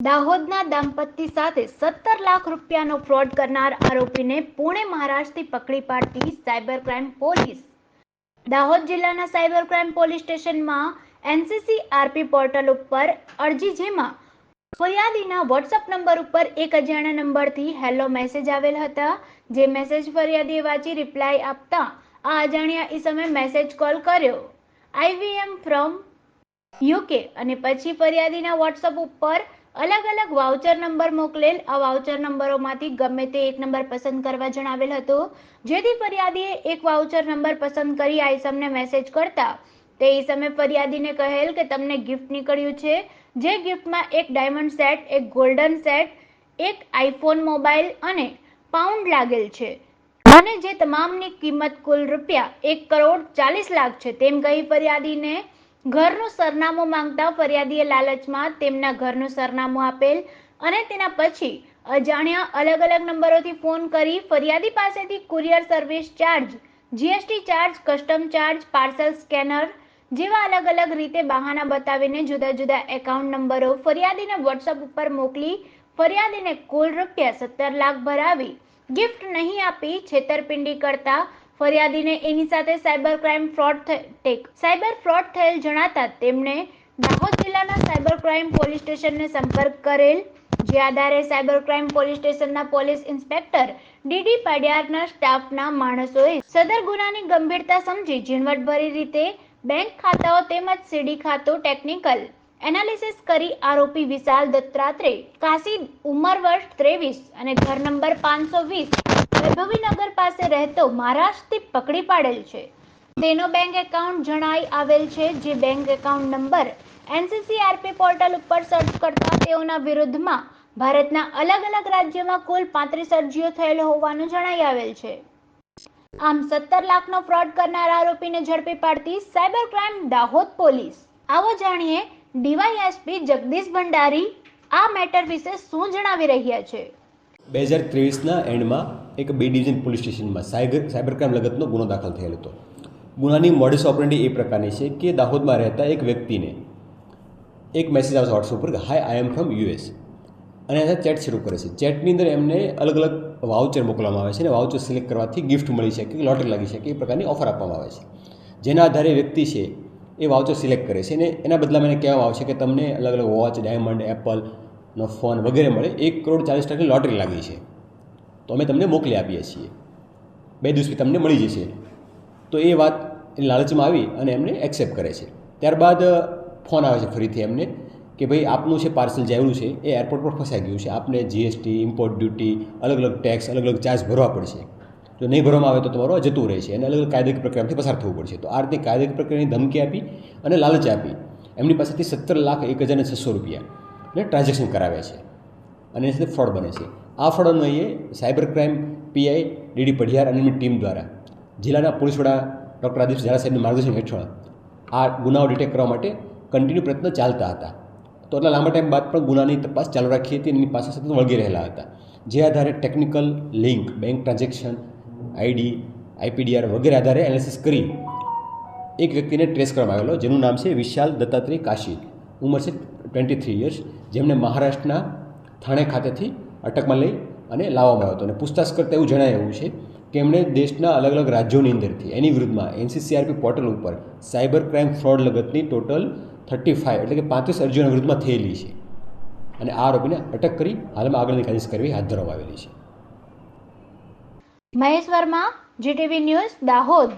દાહોદના દંપતી સાથે સત્તર લાખ રૂપિયાનો ફ્રોડ કરનાર આરોપીને પુણે મહારાષ્ટ્રથી પકડી પાડતી સાયબર ક્રાઇમ પોલીસ. દાહોદ જિલ્લાના સાયબર ક્રાઇમ પોલીસ સ્ટેશનમાં એનસીસી આરપી પોર્ટલ ઉપર અરજી જેમાં ફરિયાદીના વોટ્સઅપ નંબર ઉપર એક અજાણ્યા નંબરથી હેલો મેસેજ આવેલ હતા. જે મેસેજ ફરિયાદીએ વાંચી રિપ્લાય આપતા આ અજાણ્યા એ સમયે મેસેજ કોલ કર્યો. આઈવીએમ ફ્રોમ યુકે અને પછી ફરિયાદીના વોટ્સઅપ ઉપર અલગ અલગ વાઉચર નંબર મોકલેલ. આ વાઉચર નંબરોમાંથી ગમે તે એક નંબર પસંદ કરવા જણાવેલ હતો. જેથી ફરિયાદીએ એક વાઉચર નંબર પસંદ કરી આ ઈસમને મેસેજ કરતા. તે ઈસમે ફરિયાદીને કહેલ કે તમને ગિફ્ટ નીકળ્યું છે. જે ગિફ્ટમાં એક ડાયમંડ સેટ એક ગોલ્ડન સેટ એક આઈફોન મોબાઈલ અને પાઉન્ડ લાગેલ છે. અને જે તમામની કિંમત કુલ રૂપિયા એક કરોડ ચાલીસ લાખ છે. તેમ કહી ફરિયાદીને ઘરનું સરનામું માંગતા ફરિયાદીએ લાલચમાં તેમના ઘરનું સરનામું આપેલ અને તેના પછી અજાણ્યા અલગ અલગ નંબરોથી ફોન કરી ફરિયાદી પાસેથી courier service charge, GST charge, custom charge, parcel scanner જેવા અલગ અલગ રીતે બહાના બતાવીને જુદા જુદા એકાઉન્ટ નંબરો ફરિયાદીને વોટ્સઅપ ઉપર મોકલી ફરિયાદીને કુલ રૂપિયા સત્તર લાખ ભરાવી ગિફ્ટ નહીં આપી છેતરપિંડી કરતા ફરિયાદીને એની સાથે cyber crime fraud tech, cyber fraud થયેલ જણાતા તેમણે દાહોદ જિલ્લાના સાયબર ક્રાઇમ પોલીસ સ્ટેશનને સંપર્ક કરેલ, જે આધારે સાયબર ક્રાઇમ પોલીસ સ્ટેશનના પોલીસ ઇન્સ્પેક્ટર ડીડી પાડિયારના સ્ટાફના માણસોએ સદર ગુનાની ગંભીરતા સમજી ઝીણવટભરી રીતે બેંક ખાતાઓ તેમજ સીડી ખાતું ટેકનિકલ એનાલિસિસ કરી આરોપી વિશાલ દત્તાત્રે કાશી ઉંમર વર્ષ ત્રેવીસ અને ઘર નંબર પાંચસો વીસ વૈભવીનગર પાસે રહેતો મહારાષ્ટ્રથી પકડી પાડેલ છે. તેનો બેંક એકાઉન્ટ જણાઈ આવેલ છે જે bank account number NCC RP portal ઉપર સર્ચ કરતા તેઓના વિરુદ્ધમાં ભારતના અલગ અલગ રાજ્યમાં કુલ પાંત્રીસ અરજીઓ થયેલ હોવાનું જણાઈ આવેલ છે. આમ સત્તર લાખનો ફ્રોડ કરનાર આરોપીને ઝડપી પાડતી સાયબર ક્રાઇમ દાહોદ પોલીસ. આવો જાણીએ ડીવાયએસપી જગદીશ ભંડારી આ મેટર વિશે શું જણાવી રહ્યા છે? બે હજાર ત્રેવીસના એન્ડમાં એક બે ડિવિઝન પોલીસ સ્ટેશનમાં સાયબર સાયબર ક્રાઇમ લગતનો ગુનો દાખલ થયેલ હતો. ગુનાની મોડિસ ઓપરેન્ડી એ પ્રકારની છે કે દાહોદમાં રહેતા એક વ્યક્તિને એક મેસેજ આવશે વોટ્સઅપ પર હાય આઈ એમ ફ્રોમ યુએસ અને એના ચેટ શરૂ કરે છે. ચેટની અંદર એમને અલગ અલગ વાઉચર મોકલવામાં આવે છે અને વાઉચર સિલેક્ટ કરવાથી ગિફ્ટ મળી શકે, કે લોટરી લાગી શકે, એ પ્રકારની ઓફર આપવામાં આવે છે. જેના આધારે વ્યક્તિ છે એ વાઉચર સિલેક્ટ કરે છે અને એના બદલામાં એને કહેવામાં આવશે કે, તમને અલગ અલગ વોચ, ડાયમંડ, એપલ નો ફોન વગેરે મળે, એક કરોડ ચાલીસ ટકાની લોટરી લાગી છે. તો અમે તમને મોકલી આપીએ છીએ. બે દિવસ તમને મળી જશે. તો એ વાત લાલચમાં આવી અને એમને એક્સેપ્ટ કરે છે. ત્યારબાદ ફોન આવે છે ફરીથી એમને કે ભાઈ, આપનું છે પાર્સલ જે આવ્યું છે એ એરપોર્ટ પર ફસાઈ ગયું છે. આપને જીએસટી ઇમ્પોર્ટ ડ્યુટી અલગ અલગ ટેક્સ અલગ અલગ ચાર્જ ભરવા પડશે. જો નહીં ભરવામાં આવે તો તમારો જતું જતું રહેશે અને અલગ અલગ કાયદાકીય પ્રક્રિયામાંથી પસાર થવું પડશે. તો આ રીતે કાયદાકીય પ્રક્રિયાની ધમકી આપી અને લાલચ આપી. એમની પાસેથી સત્તર લાખ એક હજાર છસો રૂપિયા. ને ટ્રાન્ઝેક્શન કરાવે છે. અને એની સાથે ફ્રોડ બને છે. આ ફ્રોડ એ cyber crime PI DD Padhiyar અને ટીમ દ્વારા જિલ્લાના પોલીસ વડા ડૉક્ટર આદિશ ઝાલા સાહેબના માર્ગદર્શન હેઠળ આ ગુનાઓ ડિટેક્ટ કરવા માટે કન્ટિન્યુ પ્રયત્ન ચાલતા હતા. તો એટલા લાંબા ટાઈમ બાદ પણ ગુનાની તપાસ ચાલુ રાખી હતી એની પાસે સતત વળગી રહેલા હતા. જે આધારે technical link, bank transaction, ID, IPDR વગેરે આધારે એનાલિસિસ કરી એક વ્યક્તિને ટ્રેસ કરવામાં આવેલો, જેનું નામ છે વિશાલ દત્તાત્રેય કાશી. ઉંમર છે ટ્વેન્ટી થ્રી યર્સ. જેમને મહારાષ્ટ્રના થાણે ખાતેથી અટકમાં લઈ અને લાવવામાં આવ્યો હતો. અને પૂછતાછ કરતાં એવું જણાય છે કે એમણે દેશના અલગ અલગ રાજ્યોની અંદરથી, એની વિરુદ્ધમાં એનસીસીઆરપી પોર્ટલ ઉપર સાયબર ક્રાઇમ ફ્રોડ લગતની ટોટલ થર્ટી ફાઇવ એટલે કે પાંત્રીસ અરજીઓના વિરુદ્ધમાં થયેલી છે. અને આ આરોપીને અટક કરી હાલમાં આગળની કાર્યવાહી કરવી હાથ ધરવામાં આવેલી છે. Mahesh Verma, GTV news, Dahod.